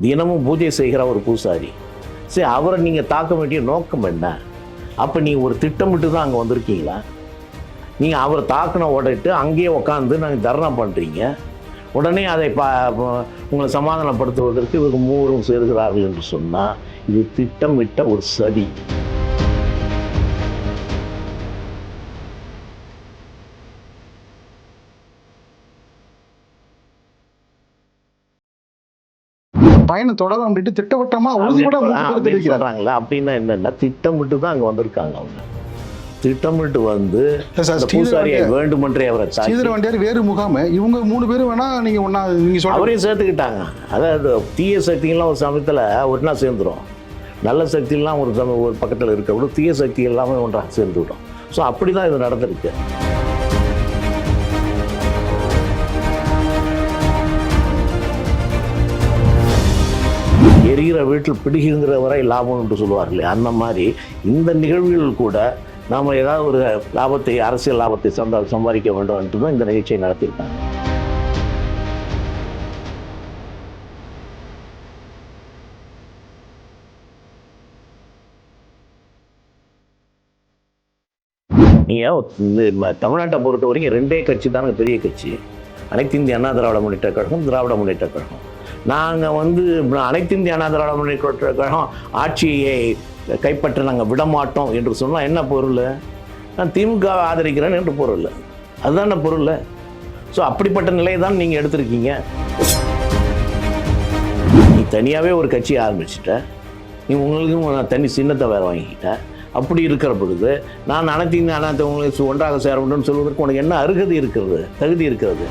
தினமும் பூஜை செய்கிற ஒரு பூசாரி. சரி அவரை நீங்கள் தாக்க வேண்டிய நோக்கம் என்ன? அப்போ நீங்கள் ஒரு திட்டமிட்டு தான் அங்கே வந்திருக்கீங்களா? நீங்கள் அவரை தாக்கின உடட்டு அங்கேயே உட்காந்து நாங்கள் தர்ணா பண்ணுறீங்க உடனே அதை பா ப- உங்களை சமாதானப்படுத்துவதற்கு இவங்க மூவரும் சேர்கிறார்கள் என்று சொன்னால் இது திட்டமிட்ட ஒரு சதி. பயணம் தொடரும் அப்படின்ட்டு திட்டவட்டமா உறுதிப்பட மூன்று பேர் அப்படின்னு என்னன்னா திட்டமிட்டு தான் அங்கே வந்திருக்காங்க அவங்க. திட்டமிட்டு வந்து பூசாரியை வேண்டுமென்றே அவரை ஸ்ரீதர் வண்டியார் வேறு முகாம. இவங்க மூணு பேரும் வேணா நீங்க ஒண்ணா நீங்க சொல்ற அவரையும் சேர்த்துக்கிட்டாங்க. அதாவது தீய சக்திகள்லாம் ஒரு சமயத்தில் ஒன்றா சேர்ந்துரும். நல்ல சக்தியெல்லாம் ஒரு சம ஒரு பக்கத்தில் இருக்க விட தீய சக்தி எல்லாமே ஒன்றாக சேர்ந்து விடும் ஸோ அப்படி தான் இது நடந்திருக்கு. எரிகிற வீட்டில் பிடிக்குங்கிற வரை லாபம் என்று சொல்லுவார்களே அந்த மாதிரி இந்த நிகழ்வுகள் கூட நாம் ஏதாவது ஒரு லாபத்தை அரசியல் லாபத்தை சந்தா சம்பாதிக்க வேண்டும் என்று தான் இந்த நிகழ்ச்சியை நடத்தியிருக்காங்க. நீங்கள் இந்த தமிழ்நாட்டை பொறுத்த வரைக்கும் ரெண்டே கட்சி தானே பெரிய கட்சி. அனைத்து இந்திய அண்ணா திராவிட முன்னேற்ற கழகம் திராவிட முன்னேற்ற கழகம். நாங்கள் வந்து அனைத்து இந்திய அண்ணா திராவிட முன்னேற்ற கழகம் ஆட்சியை கைப்பற்ற நாங்கள் விடமாட்டோம் என்று சொன்னால் என்ன பொருள்? நான் திமுக ஆதரிக்கிறேன் என்று பொருள். அதுதான் பொருள். ஸோ அப்படிப்பட்ட நிலையை தான் நீங்கள் எடுத்திருக்கீங்க. நீ தனியாகவே ஒரு கட்சி ஆரம்பிச்சிட்ட. நீ உங்களுக்கும் நான் தனி சின்னத்தை வேறு வாங்கிக்கிட்ட. அப்படி இருக்கிற பொழுது நான் அனைத்து இந்த அனைத்து உங்களுக்கு ஒன்றாக சேர வேண்டும் சொல்வதற்கு உனக்கு என்ன அருகதி இருக்கிறது? தகுதி இருக்கிறது.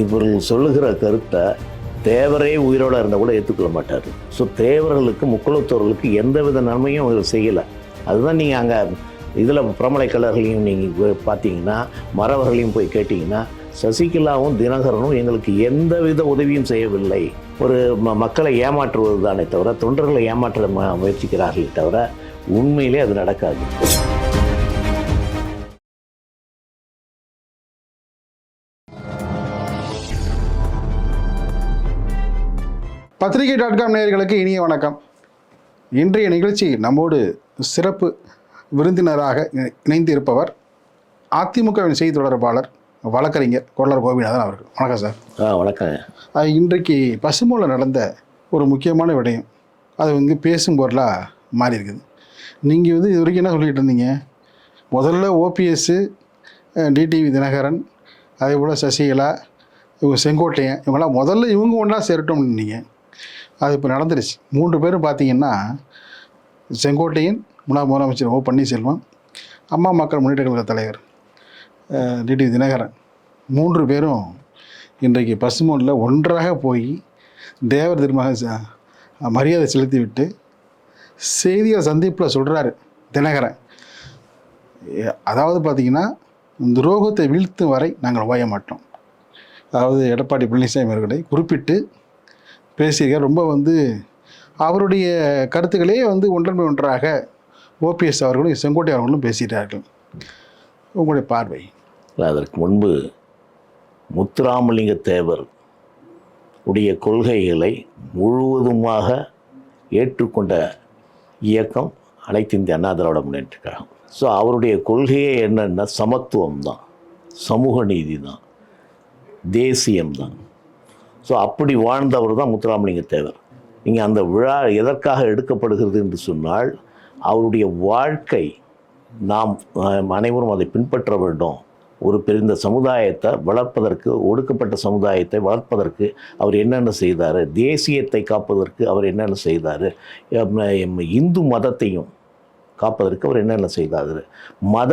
இவர்கள் சொல்லுகிற கருத்தை தேவரே உயிரோட இருந்தால் கூட ஏற்றுக்கொள்ள மாட்டார். ஸோ தேவர்களுக்கு முக்குளத்தோர்களுக்கு எந்தவித நன்மையும் இவர் செய்யலை. அதுதான் நீங்கள் அங்கே இதில் பிரமலை கலர்களையும் நீங்கள் பார்த்தீங்கன்னா மறவர்களையும் போய் கேட்டிங்கன்னா சசிகலாவும் தினகரனும் எங்களுக்கு எந்த வித உதவியும் செய்யவில்லை. ஒரு ம மக்களை ஏமாற்றுவது தானே தவிர தொண்டர்களை ஏமாற்ற முயற்சிக்கிறார்களே தவிர உண்மையிலே அது நடக்காது. பத்திரிகை டாட் காம் நேயர்களுக்கு இனிய வணக்கம். இன்றைய நிகழ்ச்சி நம்மோடு சிறப்பு விருந்தினராக இணை- இணைந்து இருப்பவர் அதிமுகவின் செய்தி தொடர்பாளர் வழக்கறிஞர் கொள்ளர் கோபிநாதன் அவர்கள். வணக்கம் சார். ஆ வணக்கம். இன்றைக்கு பசுமூல நடந்த ஒரு முக்கியமான விடயம். அது வந்து பேசும் பொருளாக மாறி இருக்குது. நீங்கள் வந்து இது வரைக்கும் என்ன சொல்லிட்டு இருந்தீங்க? முதல்ல ஓபிஎஸ்ஸு டிடிவி தினகரன் அதே போல் சசிகலா இவங்க செங்கோட்டையன் இவங்கெல்லாம் முதல்ல இவங்க ஒன்றா சேரட்டும்னு நீங்கள் அது இப்போ நடந்துருச்சு. மூன்று பேரும் பார்த்தீங்கன்னா செங்கோட்டையன் முன்னாள் முதலமைச்சர் ஓ பன்னீர்செல்வம் அம்மா மக்கள் முன்னேற்ற கழக தலைவர் டிடி தினகரன். மூன்று பேரும் இன்றைக்கு பசுமோனில் ஒன்றாக போய் தேவர் திருமக மரியாதை மரியாதை செலுத்திவிட்டு செய்தியாளர் சந்திப்பில் சொல்கிறாரு தினகரன். அதாவது பார்த்தீங்கன்னா துரோகத்தை வீழ்த்தும் வரை நாங்கள் ஓய மாட்டோம். அதாவது எடப்பாடி பழனிசாமி அவர்களை குறிப்பிட்டு பேசியிருக்கார். ரொம்ப வந்து அவருடைய கருத்துக்களே வந்து ஒன்றன் ஒன்றாக ஓபிஎஸ் அவர்களும் செங்கோட்டை அவர்களும் பேசிட்டார்கள் உங்களுடைய பார்வை? இல்லை, அதற்கு முன்பு முத்துராமலிங்க தேவர் உடைய கொள்கைகளை முழுவதுமாக ஏற்றுக்கொண்ட இயக்கம் அனைத்து இந்திய அண்ணா திராவிட முன்னேற்ற கழகம் ஸோ அவருடைய கொள்கையே என்னென்னா சமத்துவம் தான் சமூக நீதி தான் தேசியம் தான் ஸோ அப்படி வாழ்ந்தவர் தான் முத்துராமலிங்க தேவர். நீங்கள் அந்த விழா எதற்காக எடுக்கப்படுகிறது என்று சொன்னால் அவருடைய வாழ்க்கை நாம் அனைவரும் அதை பின்பற்ற வேண்டும். ஒரு பெருந்த சமுதாயத்தை வளர்ப்பதற்கு ஒடுக்கப்பட்ட சமுதாயத்தை வளர்ப்பதற்கு அவர் என்னென்ன செய்தார்? தேசியத்தை காப்பதற்கு அவர் என்னென்ன செய்தார்? இந்து மதத்தையும் காப்பதற்கு அவர் என்னென்ன செய்தார்? மத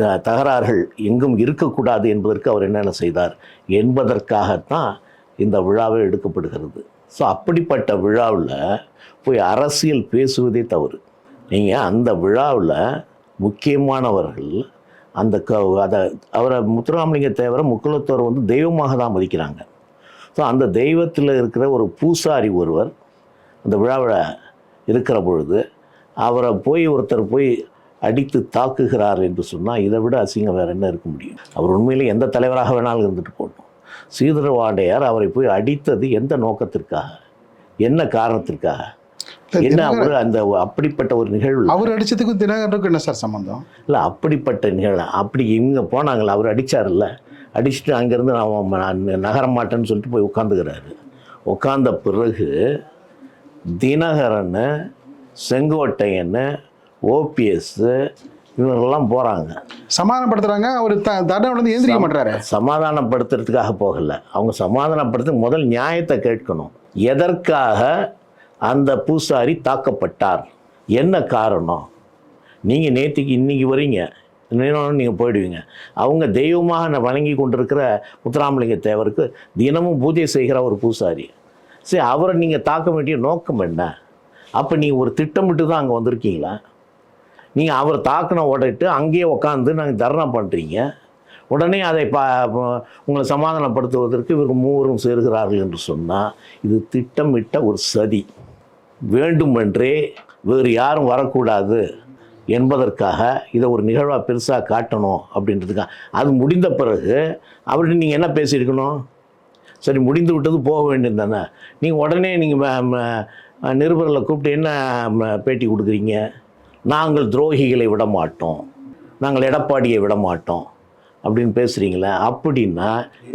த தகராறுகள் எங்கும் இருக்கக்கூடாது என்பதற்கு அவர் என்னென்ன செய்தார்? என்பதற்காகத்தான் இந்த விழாவே எடுக்கப்படுகிறது. ஸோ அப்படிப்பட்ட விழாவில் போய் அரசியல் பேசுவதே தவறு. நீங்கள் அந்த விழாவில் முக்கியமானவர்கள் அந்த க அதை அவரை முத்துராமலிங்க தேவரை முக்குலத்தோர் வந்து தெய்வமாக தான் மதிக்கிறாங்க. ஸோ அந்த தெய்வத்தில் இருக்கிற ஒரு பூசாரி ஒருவர் அந்த விழாவில் இருக்கிற பொழுது அவரை போய் ஒருத்தர் போய் அடித்து தாக்குகிறார் என்று சொன்னால் இதை விட அசிங்கம் வேறு என்ன இருக்க முடியும்? அவர் உண்மையிலே எந்த தலைவராக வேணாலும் இருந்துட்டு போட்டோம் சீதரவாண்டையார் அவரை போய் அடித்தது எந்த நோக்கத்திற்காக? என்ன காரணத்திற்காக? என்ன ஒரு அந்த அப்படிப்பட்ட ஒரு நிகழ்வு? அவர் அடிச்சதுக்கும் தினகரனுக்கும் என்ன சார் சம்பந்தம்? இல்லை அப்படிப்பட்ட நிகழ்வு. அப்படி இவங்க போனாங்களே அவர் அடித்தார்ல அடிச்சுட்டு அங்கேருந்து நான் நான் நகர மாட்டேன்னு சொல்லிட்டு போய் உட்காந்துக்கிறாரு உட்கார்ந்த பிறகு தினகரன் செங்கோட்டையன் ஓபிஎஸ் இவங்கெல்லாம் போகிறாங்க சமாதானப்படுத்துறாங்க. அவர் த தண்டனை வந்து எந்திரிக்க மாட்டாரு சமாதானப்படுத்துறதுக்காக போகல. அவங்க சமாதானப்படுத்த முதல் நியாயத்தை கேட்கணும். எதற்காக அந்த பூசாரி தாக்கப்பட்டார்? என்ன காரணம்? நீங்கள் நேற்றுக்கு இன்னைக்கு வரீங்க. இன்னும் நீங்கள் போயிடுவீங்க. அவங்க தெய்வமாக நான் வணங்கி கொண்டிருக்கிற முத்துராமலிங்க தேவருக்கு தினமும் பூஜை செய்கிற ஒரு பூசாரி. சரி அவரை நீங்கள் தாக்க வேண்டிய நோக்கம் என்ன? அப்போ நீங்கள் ஒரு திட்டமிட்டு தான் அங்கே வந்திருக்கீங்களா? நீங்கள் அவர் தாக்கின உடைட்டு அங்கேயே உட்காந்து நாங்கள் தர்ணா பண்ணுறீங்க உடனே அதை பா ப- உங்களை சமாதானப்படுத்துவதற்கு இவர்கள் மூவரும் சேர்கிறார்கள் என்று சொன்னால் இது திட்டமிட்ட ஒரு சதி. வேண்டுமென்றே வேறு யாரும் வரக்கூடாது என்பதற்காக இதை ஒரு நிகழ்வாக பெருசாக காட்டணும் அப்படின்றதுக்காக. அது முடிந்த பிறகு அவர்கிட்ட நீங்கள் என்ன பேசியிருக்கணும்? சரி முடிந்து விட்டது போக வேண்டியது தானே. நீங்கள் உடனே நீங்கள் நிருபர்களை கூப்பிட்டு என்ன பேட்டி கொடுக்குறீங்க? நாங்கள் துரோகிகளை விட மாட்டோம் நாங்கள் எடப்பாடியை விட மாட்டோம் அப்படின்னு பேசுகிறீங்களே அப்படின்னா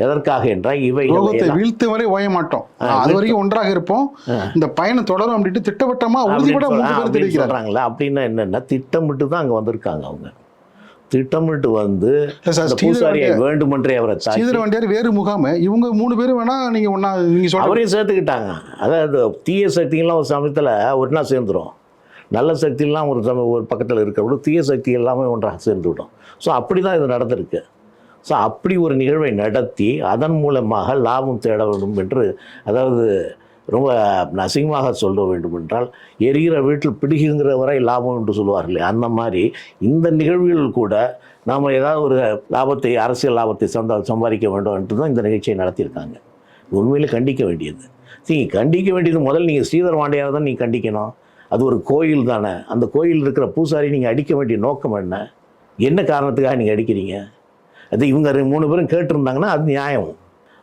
எதற்காக என்றால் ரோகத்தை எல்லாம் வீழ்த்து வரை ஓய மாட்டோம் அது வரைக்கும் ஒன்றாக இருப்போம். இந்த பயணம் தொடரும் அப்படின்ட்டு திட்டவட்டமா தெரிவிக்கிறாங்க சொல்றாங்களே அப்படின்னா என்னன்னா திட்டமிட்டு தான் அங்கே வந்திருக்காங்க அவங்க. திட்டமிட்டு வந்து பூசாரியை வேண்டுமென்றே அவரை ஸ்ரீதர வண்டியார் வேறு முகாம. இவங்க மூணு பேரும் வேணா நீங்க ஒன்னா நீங்க அவரையும் சேர்த்துக்கிட்டாங்க. அதாவது தீய சக்திகள்லாம் ஒரு சமயத்தில் ஒன்றா சேர்ந்துரும். நல்ல சக்தியெல்லாம் ஒரு சம ஒரு பக்கத்தில் இருக்கிற தீய சக்தி எல்லாமே ஒன்றாக சேர்ந்து விடும் ஸோ அப்படி தான் இது நடந்திருக்கு. ஸோ அப்படி ஒரு நிகழ்வை நடத்தி அதன் மூலமாக லாபம் தேட வேண்டும் என்று அதாவது ரொம்ப நசிங்கமாக சொல்ல வேண்டும் என்றால் எரிகிற வீட்டில் பிடிக்குங்கிற வரை லாபம் என்று சொல்லுவார்களே அந்த மாதிரி இந்த நிகழ்வுகள் கூட நாம் ஏதாவது ஒரு லாபத்தை அரசியல் லாபத்தை சந்தா சம்பாதிக்க வேண்டும் என்று தான் இந்த நிகழ்ச்சியை நடத்தியிருக்காங்க. உண்மையில் கண்டிக்க வேண்டியது. சரி கண்டிக்க வேண்டியது முதல் நீங்கள் ஸ்ரீதர் வாண்டையார் தான் நீங்கள் கண்டிக்கணும். அது ஒரு கோயில் தானே. அந்த கோயில் இருக்கிற பூசாரி நீங்கள் அடிக்க வேண்டிய நோக்கம் என்ன? என்ன காரணத்துக்காக நீங்கள் அடிக்கிறீங்க? அது இவங்க ரெண்டு மூணு பேரும் கேட்டிருந்தாங்கன்னா அது நியாயம்.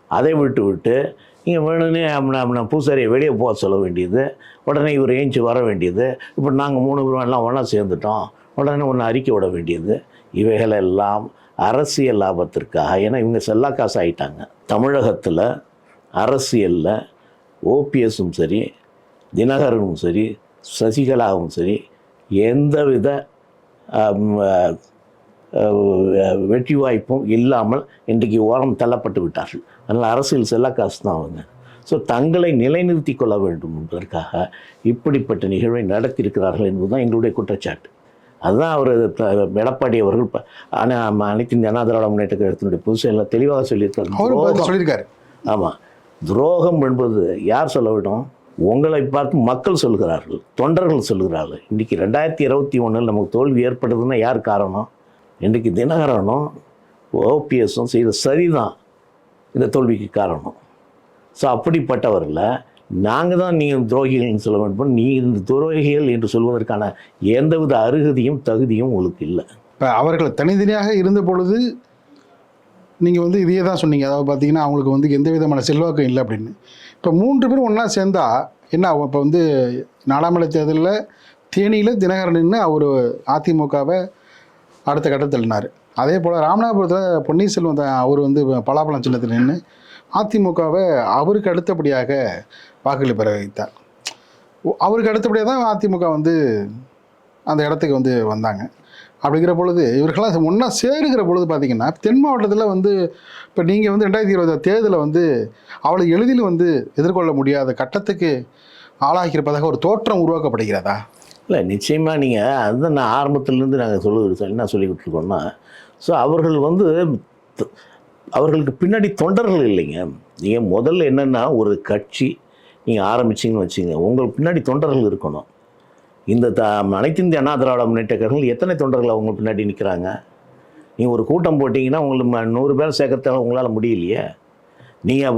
அதை விட்டு விட்டு நீங்கள் வேணும்னே அப்படின்னா பூசாரியை வெளியே போக சொல்ல வேண்டியது. உடனே இவர் ஏஞ்சி வர வேண்டியது. இப்போ நாங்கள் மூணு பேரும் எல்லாம் ஒன்றா சேர்ந்துட்டோம். உடனே ஒன்று அறிக்கை விட வேண்டியது. இவைகளெல்லாம் அரசியல் லாபத்திற்காக. ஏன்னா இவங்க செல்லா காசு ஆகிட்டாங்க தமிழகத்தில் அரசியலில் ஓபிஎஸும் சரி தினகரனும் சரி சசிகலாவும் சரி எந்தவித வெற்றி வாய்ப்பும் இல்லாமல் இன்றைக்கு ஓரம் தள்ளப்பட்டு விட்டார்கள். அதனால் அரசியல் செல்ல காசு தான் அவங்க. ஸோ தங்களை நிலைநிறுத்தி கொள்ள வேண்டும் என்பதற்காக இப்படிப்பட்ட நிகழ்வை நடத்தியிருக்கிறார்கள் என்பதுதான் எங்களுடைய குற்றச்சாட்டு. அதுதான் அவர் எடப்பாடி அவர்கள் ப- ஆனா, அனைத்து அண்ணா திராவிட முன்னேற்ற கழகத்தினுடைய புதுசெல்லாம் தெளிவாக சொல்லியிருக்காரு. ஆமாம் துரோகம் என்பது யார் சொல்ல விடும் உங்களை பார்த்து மக்கள் சொல்கிறார்கள் தொண்டர்கள் சொல்கிறார்கள் இன்றைக்கி ரெண்டாயிரத்தி இருபத்தி ஒன்றில் நமக்கு தோல்வி ஏற்படுதுன்னா யார் காரணம்? இன்றைக்கி தினகரனும் ஓபிஎஸும் செய்த சரிதான். இந்த தோல்விக்கு காரணம். ஸோ அப்படிப்பட்டவரில் நாங்கள் தான் நீங்கள் துரோகிகள்னு சொல்ல வேண்டும். நீ இந்த துரோகிகள் என்று சொல்வதற்கான எந்தவித அருகதையும் தகுதியும் உங்களுக்கு இல்லை. இப்போ அவர்கள் தனித்தனியாக இருந்த பொழுது நீங்கள் வந்து இதையே தான் சொன்னீங்க. அதாவது பார்த்தீங்கன்னா அவங்களுக்கு வந்து எந்த விதமான செல்வாக்கும் இல்லை அப்படின்னு. இப்போ மூன்று பேரும் ஒன்றா சேர்ந்தா என்ன ஆகும்? இப்போ வந்து நாடாமலை தேர்தலில் தேனியில் தினகரன் நின்று அவர் அதிமுகவை அடுத்த கட்டத்தில் தள்ளினார். அதே போல் ராமநாதபுரத்தில் பொன்னீர்செல்வம் தான் அவர் வந்து பலாப்பழம் சின்னத்தில் நின்று அதிமுகவை அவருக்கு அடுத்தபடியாக வாக்குகளை பெற வைத்தார். அவருக்கு அடுத்தபடியாக தான் அதிமுக வந்து அந்த இடத்துக்கு வந்து வந்தாங்க. அப்படிங்கிற பொழுது இவர்களாம் ஒன்றா சேருகிற பொழுது பார்த்தீங்கன்னா தென் மாவட்டத்தில் வந்து இப்போ நீங்கள் வந்து ரெண்டாயிரத்தி இருபது தேர்தலில் வந்து அவளை எளிதில் வந்து எதிர்கொள்ள முடியாத கட்டத்துக்கு ஆளாகியிருப்பதாக ஒரு தோற்றம் உருவாக்கப்படுகிறதா? இல்லை நிச்சயமாக நீங்கள் அதுதான் நான் ஆரம்பத்துலேருந்து நாங்கள் சொல்லி என்ன சொல்லிக்கிட்டு இருக்கோம்னா ஸோ அவர்கள் வந்து அவர்களுக்கு பின்னாடி தொண்டர்கள் இல்லைங்க. நீங்கள் முதல்ல என்னென்னா ஒரு கட்சி நீங்கள் ஆரம்பிச்சிங்கன்னு வச்சுங்க உங்களுக்கு பின்னாடி தொண்டர்கள் இருக்கணும். இந்த த அனைத்து இந்திய அண்ணா திராவிட முன்னேற்ற கழகங்கள் எத்தனை தொண்டர்கள் அவங்க பின்னாடி நிற்கிறாங்க நீங்கள் ஒரு கூட்டம் போட்டிங்கன்னா உங்களுக்கு நூறு பேர் சேர்க்கறத உங்களால் முடியலையே. நீங்கள்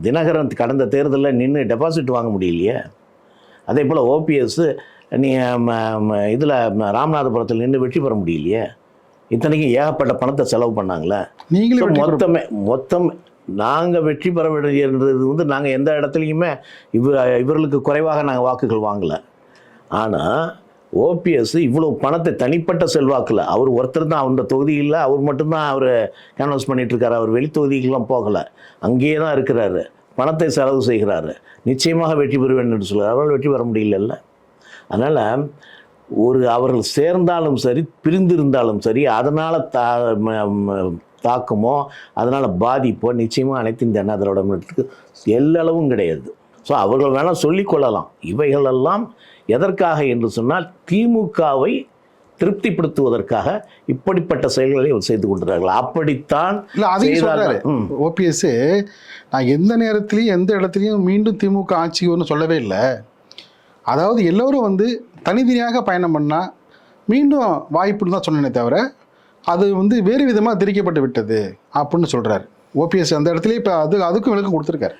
தினகரன் கடந்த தேர்தலில் நின்று டெபாசிட் வாங்க முடியலையே. அதே போல் ஓபிஎஸ் நீங்கள் இதில் ராமநாதபுரத்தில் நின்று வெற்றி பெற முடியலையே. இத்தனைக்கும் ஏகப்பட்ட பணத்தை செலவு பண்ணாங்களே. நீங்களே So, வெற்றி பெற- மொத்தமே மொத்தம் நாங்கள் வெற்றி பெற வேண்டியது வந்து நாங்கள் எந்த இடத்துலையுமே இவ இவர்களுக்கு குறைவாக நாங்கள் வாக்குகள் வாங்கலை. ஆனால் ஓபிஎஸ் இவ்வளோ பணத்தை தனிப்பட்ட செல்வாக்கில் அவர் ஒருத்தர் தான் அந்த தொகுதியில் அவர் மட்டும்தான் அவர் கேன்வஸ் பண்ணிகிட்ருக்காரு அவர் வெளி தொகுதிக்கெலாம் போகலை. அங்கேயே தான் இருக்கிறாரு. பணத்தை செலவு செய்கிறாரு. நிச்சயமாக வெற்றி பெறுவேன் என்று சொல்கிறார் அவரால் வெற்றி பெற முடியலல்ல. அதனால் ஒரு அவர்கள் சேர்ந்தாலும் சரி பிரிந்திருந்தாலும் சரி அதனால் தா ம- தாக்கமோ அதனால் பாதிப்போ நிச்சயமாக அனைத்து இந்த அண்ணா திராவிட முன்னேற்றத்துக்கு எல்லளவும் கிடையாது. ஸோ அவர்கள் வேணால் சொல்லிக்கொள்ளலாம் இவைகளெல்லாம் எதற்காக என்று சொன்னால் திமுகவை திருப்திப்படுத்துவதற்காக இப்படிப்பட்ட செயல்களை அவர் செய்து கொண்டிருக்கிறார்கள். அப்படித்தான். ஓபிஎஸ் நான் எந்த நேரத்துலையும் எந்த இடத்துலையும் மீண்டும் திமுக ஆட்சிக்கு வரும்னு சொல்லவே இல்லை. அதாவது எல்லோரும் வந்து தனித்தனியாக பயணம் பண்ணால் மீண்டும் வாய்ப்புன்னு தான் சொன்னேனே தவிர அது வந்து வேறு விதமாக திரிக்கப்பட்டு விட்டது அப்படின்னு சொல்கிறாரு ஓபிஎஸ் அந்த இடத்துல இப்போ அது அதுக்கும் விளக்கம் கொடுத்துருக்காரு.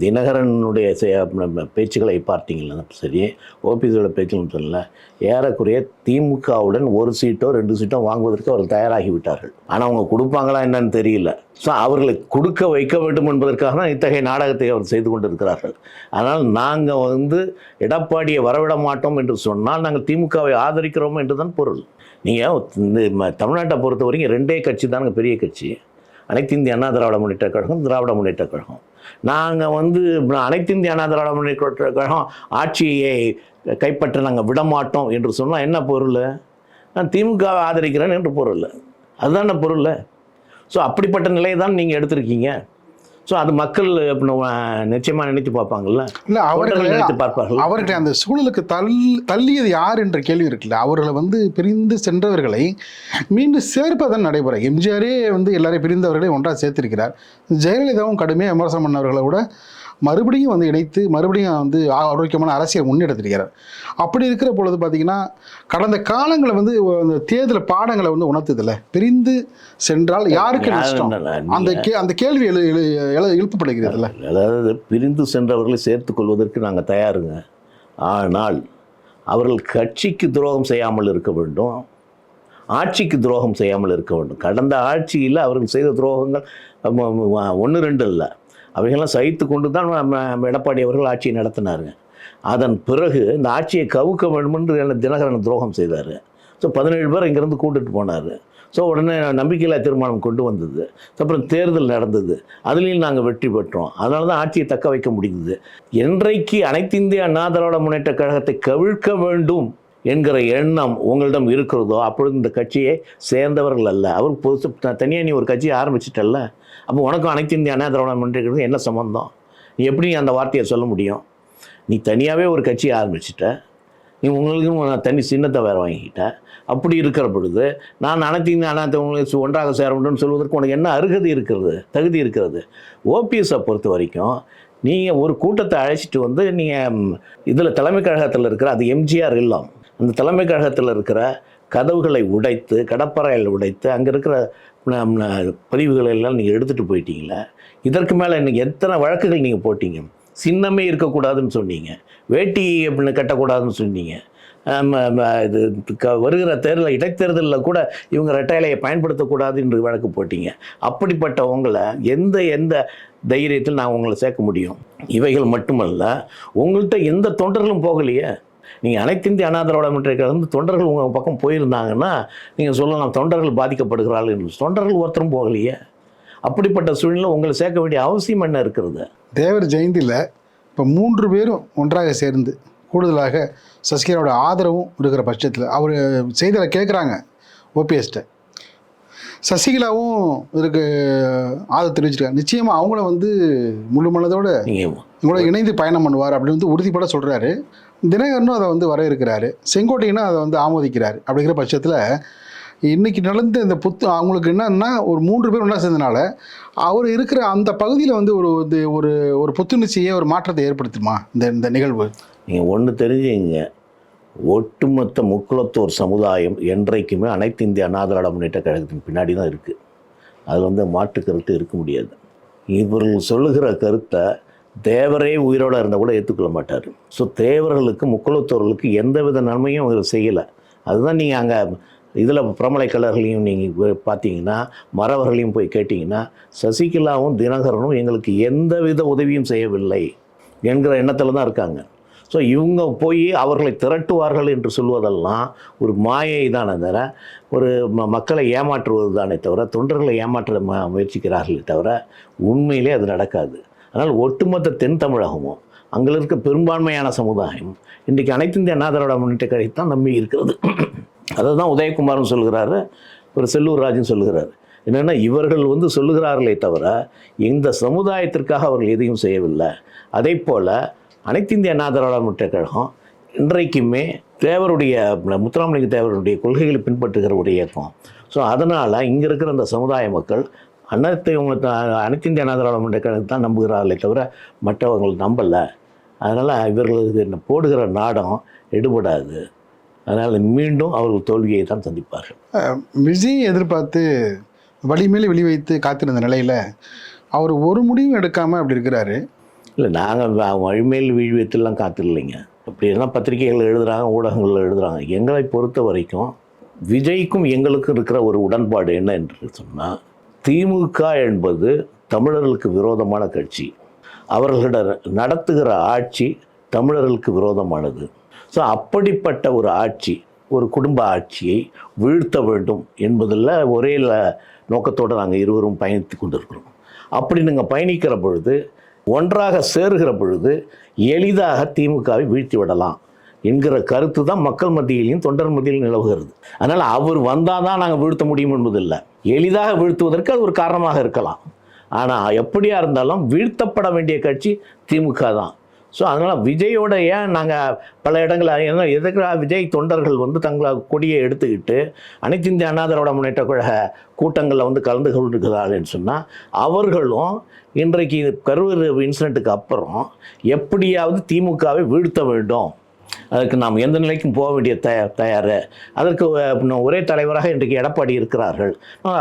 தினகரனுடைய செ- நம்ம பேச்சுக்களை பார்த்தீங்களா சரி ஓபிஎஸோட பேச்சுகளும் சொல்லல ஏறக்குறைய திமுகவுடன் ஒரு சீட்டோ ரெண்டு சீட்டோ வாங்குவதற்கு அவர்கள் தயாராகி விட்டார்கள். ஆனால் அவங்க கொடுப்பாங்களா என்னன்னு தெரியல. ஸோ அவர்களை கொடுக்க வைக்க வேண்டும் என்பதற்காக தான் இத்தகைய நாடகத்தை அவர் செய்து கொண்டிருக்கிறார்கள். அதனால் நாங்கள் வந்து எடப்பாடியை வரவிட மாட்டோம் என்று சொன்னால் நாங்கள் திமுகவை ஆதரிக்கிறோம் என்று தான் பொருள். நீங்கள் இந்த தமிழ்நாட்டை பொறுத்த வரைக்கும் ரெண்டே கட்சி தானுங்க பெரிய கட்சி. அனைத்து இந்திய அண்ணா திராவிட முன்னேற்ற கழகம் திராவிட முன்னேற்ற கழகம். நாங்கள் வந்து அனைத்து இந்திய அண்ணா திராவிட முன்னேற்ற கழகம் ஆட்சியை கைப்பற்ற நாங்கள் விடமாட்டோம் என்று சொன்னால் என்ன பொருள்? நான் திமுகவை ஆதரிக்கிறேன் என்று பொருள். அதுதான பொருள். ஸோ அப்படிப்பட்ட நிலையை தான் நீங்கள் எடுத்திருக்கீங்க. ஸோ அது மக்கள் நிச்சயமாக நினைத்து பார்ப்பாங்கல்ல? இல்லை அவர்களை நினைத்து பார்ப்பார்கள். அவர்களை அந்த சூழலுக்கு தள் தள்ளியது யார் என்ற கேள்வி இருக்குல்ல. அவர்களை வந்து பிரிந்து சென்றவர்களை மீண்டும் சேர்ப்பதன் நடைபெற எம்ஜிஆரே வந்து எல்லாரையும் பிரிந்தவர்களை ஒன்றாக சேர்த்திருக்கிறார். ஜெயலலிதாவும் கடுமையாக விமர்சனம் பண்ணவர்களை கூட மறுபடியும் வந்து இணைத்து மறுபடியும் வந்து ஆரோக்கியமான அரசியல் முன்னெடுத்திருக்கிறார். அப்படி இருக்கிற பொழுது பார்த்தீங்கன்னா கடந்த காலங்களை வந்து அந்த தேர்தல் பாடங்களை வந்து உணர்த்துதில்ல. பிரிந்து சென்றால் யாருக்கு நஷ்டம்? அந்த கே அந்த கேள்வி எழு எழு எழு- எழுப்பப்படுகிறதுல அதாவது பிரிந்து சென்றவர்களை சேர்த்துக் கொள்வதற்கு நாங்கள் தயாருங்க. ஆனால் அவர்கள் கட்சிக்கு துரோகம் செய்யாமல் இருக்க வேண்டும். ஆட்சிக்கு துரோகம் செய்யாமல் இருக்க வேண்டும். கடந்த ஆட்சியில் அவர்கள் செய்த துரோகங்கள் ஒன்று ரெண்டு இல்லை. அவைகள்லாம் சகித்து கொண்டு தான் எடப்பாடி அவர்கள் ஆட்சியை நடத்தினாருங்க. அதன் பிறகு இந்த ஆட்சியை கவுக்க வேண்டும் என்று என்ன தினகரன் துரோகம் செய்தார். ஸோ பதினேழு பேர் இங்கேருந்து கூட்டிட்டு போனார். ஸோ உடனே நம்பிக்கையில்லா தீர்மானம் கொண்டு வந்தது. அப்புறம் தேர்தல் நடந்தது. அதுலேயும் நாங்கள் வெற்றி பெற்றோம். அதனால தான் ஆட்சியை தக்க வைக்க முடிந்தது. என்றைக்கு அனைத்து இந்திய அண்ணா திராவிட முன்னேற்ற கழகத்தை கவிழ்க்க வேண்டும் என்கிற எண்ணம் உங்களிடம் இருக்கிறதோ அப்பொழுது இந்த கட்சியை சேர்ந்தவர்கள் அல்ல. அவர் புதுசு தனியாக நீ ஒரு கட்சியை ஆரம்பிச்சிட்டல்ல? அப்போ உனக்கும் அனைத்து இந்திய அண்ணா திராவிட முன்னேற்ற என்ன சம்மந்தம் நீ எப்படி அந்த வார்த்தையை சொல்ல முடியும்? நீ தனியாகவே ஒரு கட்சியை ஆரம்பிச்சிட்ட. நீ உங்களுக்கும் நான் தனி சின்னத்தை வேறு வாங்கிக்கிட்ட. அப்படி இருக்கிற பொழுது நான் அனைத்து இந்திய அண்ணா உங்களுக்கு ஒன்றாக சேர வேண்டும்னு சொல்வதற்கு உனக்கு என்ன அருகதை இருக்கிறது தகுதி இருக்கிறது? ஓபிஎஸை பொறுத்த வரைக்கும் நீங்கள் ஒரு கூட்டத்தை அழைச்சிட்டு வந்து நீங்கள் இதில் தலைமை கழகத்தில் இருக்கிற அது எம்ஜிஆர் இல்லம். அந்த தலைமை கழகத்தில் இருக்கிற கதவுகளை உடைத்து கடப்பறையில் உடைத்து அங்கே இருக்கிற பதிவுகளை எல்லாம் நீங்கள் எடுத்துகிட்டு போயிட்டீங்களே இதற்கு மேலே இன்றைக்கி எத்தனை வழக்குகள் நீங்கள் போட்டீங்க? சின்னமே இருக்கக்கூடாதுன்னு சொன்னீங்க. வேட்டி அப்படின்னு கட்டக்கூடாதுன்னு சொன்னீங்க. இது க- வருகிற தேர்தல் இடைத்தேர்தலில் கூட இவங்க ரெட்டையிலையை பயன்படுத்தக்கூடாது என்று வழக்கு போட்டீங்க. அப்படிப்பட்ட உங்களை எந்த எந்த தைரியத்தில் நான் உங்களை சேர்க்க முடியும்? இவைகள் மட்டுமல்ல உங்கள்கிட்ட எந்த தொண்டர்களும் போகலையே? நீங்கள் அனைத்து இந்திய அண்ணா திராவிட முன்னேற்ற கழகம் தொண்டர்கள் உங்கள் பக்கம் போயிருந்தாங்கன்னா நீங்கள் சொல்லலாம் தொண்டர்கள் பாதிக்கப்படுகிறார்கள் என்று. தொண்டர்கள் ஒருத்தரும் போகலையே. அப்படிப்பட்ட சூழ்நிலை உங்களை சேர்க்க வேண்டிய அவசியம் என்ன இருக்கிறது? தேவர் ஜெயந்தியில் இப்போ மூன்று பேரும் ஒன்றாக சேர்ந்து கூடுதலாக சசிகலாவோட ஆதரவும் இருக்கிற பட்சத்தில் அவர் செய்தியில் கேட்குறாங்க ஓபிஎஸ்ட்ட சசிகலாவும் இதுக்கு ஆதரவு தெரிவிச்சிருக்காங்க. நிச்சயமாக அவங்கள வந்து முழு மனதோட உங்களோட இணைந்து பயணம் பண்ணுவார் அப்படின்னு வந்து உறுதிப்பட சொல்கிறாரு தினகரனும் அதை வந்து வரவேற்கிறாரு. செங்கோட்டையனும் அதை வந்து ஆமோதிக்கிறார். அப்படிங்கிற பட்சத்தில் இன்றைக்கி நடந்த இந்த புத்து அவங்களுக்கு என்னன்னா ஒரு மூன்று பேர் ஒன்றா சேர்ந்தனால அவர் இருக்கிற அந்த பகுதியில் வந்து ஒரு இது ஒரு ஒரு புத்துணர்ச்சியை ஒரு மாற்றத்தை ஏற்படுத்துமா? இந்த இந்த நிகழ்வு. நீங்கள் ஒன்று தெரிஞ்சுங்க. ஒட்டுமொத்த முக்குளத்தோர் சமுதாயம் என்றைக்குமே அனைத்து இந்திய அண்ணா திராவிட முன்னேற்ற கழகத்தின் பின்னாடி தான் இருக்குது அதில் வந்து மாற்று கருத்து இருக்க முடியாது. இவர்கள் சொல்லுகிற கருத்தை தேவரே உயிரோடு இருந்தால் கூட ஏற்றுக்கொள்ள மாட்டார். ஸோ தேவர்களுக்கு முக்குளத்தோர்களுக்கு எந்த வித நன்மையும் அவர் செய்யலை. அதுதான் நீங்கள் அங்கே இதில் பிரமலைக்கலர்களையும் நீங்கள் பார்த்தீங்கன்னா மறவர்களையும் போய் கேட்டிங்கன்னா சசிகலாவும் தினகரனும் எங்களுக்கு எந்த வித உதவியும் செய்யவில்லை என்கிற எண்ணத்தில் தான் இருக்காங்க. ஸோ இவங்க போய் அவர்களை திரட்டுவார்கள் என்று சொல்வதெல்லாம் ஒரு மாயை தானே தவிர ஒரு ம மக்களை ஏமாற்றுவது தானே தவிர தொண்டர்களை ஏமாற்ற ம முயற்சிக்கிறார்களே தவிர உண்மையிலே அது நடக்காது. அதனால் ஒட்டுமொத்த தென் தமிழகமும் அங்கே இருக்க பெரும்பான்மையான சமுதாயம் இன்றைக்கு அனைத்து இந்திய அண்ணா திராவிட முன்னேற்ற கழகத்தை தான் நம்பி இருக்கிறது. அதை தான் உதயகுமாரும் சொல்கிறாரு ஒரு செல்லூர் ராஜும் சொல்லுகிறார். என்னென்னா இவர்கள் வந்து சொல்லுகிறார்களே தவிர இந்த சமுதாயத்திற்காக அவர்கள் எதையும் செய்யவில்லை. அதே போல் அனைத்து இந்திய அண்ணா திராவிட முன்னேற்ற கழகம் இன்றைக்குமே தேவருடைய முத்துராமலிங்க தேவருடைய கொள்கைகளை பின்பற்றுகிற ஒரு இயக்கம். ஸோ அதனால் இங்கே இருக்கிற அந்த சமுதாய மக்கள் அனைத்து இவங்க அனைத்து இந்திய முன்னேற்ற கழகத்தை தான் நம்புகிறார்களே தவிர மற்றவர்கள் நம்பலை. அதனால் இவர்களுக்கு என்ன போடுகிற நாடம் எடுபடாது. அதனால் மீண்டும் அவர்கள் தோல்வியை தான் சந்திப்பார்கள். விஜய் எதிர்பார்த்து வழிமேல் வெளி வைத்து காத்திருந்த நிலையில் அவர் ஒரு முடிவும் எடுக்காமல் அப்படி இருக்கிறாரு. இல்லை நாங்கள் வழிமேல் வீழ்வியத்திலாம் காத்திரலைங்க அப்படின்னா பத்திரிகைகள் எழுதுகிறாங்க ஊடகங்கள் எழுதுகிறாங்க எங்களை பொறுத்த வரைக்கும் விஜய்க்கும் எங்களுக்கும் இருக்கிற ஒரு உடன்பாடு என்ன என்று சொன்னால் திமுக என்பது தமிழர்களுக்கு விரோதமான கட்சி. அவர்களிட நடத்துகிற ஆட்சி தமிழர்களுக்கு விரோதமானது. ஸோ அப்படிப்பட்ட ஒரு ஆட்சி ஒரு குடும்ப ஆட்சியை வீழ்த்த வேண்டும் என்பதில் ஒரே நோக்கத்தோடு நாங்கள் இருவரும் பயணித்து கொண்டிருக்கிறோம். அப்படி நீங்கள் பயணிக்கிற பொழுது ஒன்றாக சேருகிற பொழுது எளிதாக திமுகவை வீழ்த்தி விடலாம். என்கிற கருத்து தான் மக்கள் மத்தியிலையும் தொண்டர் மத்தியிலும் நிலவுகிறது. அதனால் அவர் வந்தால் தான் நாங்கள் வீழ்த்த முடியும் என்பதில்லை. எளிதாக வீழ்த்துவதற்கு அது ஒரு காரணமாக இருக்கலாம். ஆனால் எப்படியாக இருந்தாலும் வீழ்த்தப்பட வேண்டிய கட்சி திமுக தான். ஸோ அதனால் விஜயோட ஏன் நாங்கள் பல இடங்களில் ஏன்னா எதுக்கு விஜய் தொண்டர்கள் வந்து தங்களை கொடியை எடுத்துக்கிட்டு அனைத்து இந்திய அண்ணா திராவிட முன்னேற்ற கழக கூட்டங்களில் வந்து கலந்து கொண்டிருக்கிறார்கள்னு சொன்னால் அவர்களும் இன்றைக்கு கரூர் இன்சிடெண்ட்டுக்கு அப்புறம் எப்படியாவது திமுகவை வீழ்த்த வேண்டும். அதுக்கு நாம் எந்த நிலைக்கும் போக வேண்டிய த தயார்? அதற்கு ஒரே தலைவராக இன்றைக்கு எடப்பாடி இருக்கிறார்கள்.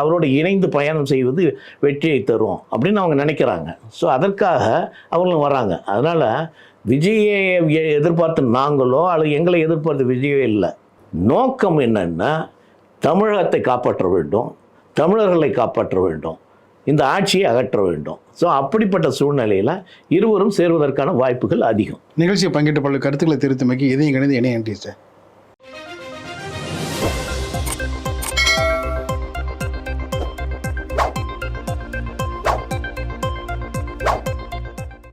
அவரோடு இணைந்து பயணம் செய்வது வெற்றியை தரும் அப்படின்னு அவங்க நினைக்கிறாங்க. ஸோ அதற்காக அவங்களும் வராங்க. அதனால் விஜயை எதிர்பார்த்து நாங்களோ அல்லது எங்களை எதிர்பார்த்து விஜயோ இல்லை. நோக்கம் என்னென்னா தமிழகத்தை காப்பாற்ற வேண்டும் தமிழர்களை காப்பாற்ற வேண்டும். இந்த ஆட்சியை அகற்ற வேண்டும். ஸோ அப்படிப்பட்ட சூழ்நிலையில் இருவரும் சேர்வதற்கான வாய்ப்புகள் அதிகம். நிகழ்ச்சியை பங்கேற்ற பல கருத்துக்களை திருத்தமைக்கு எதையும் கணிந்து இணைய சார்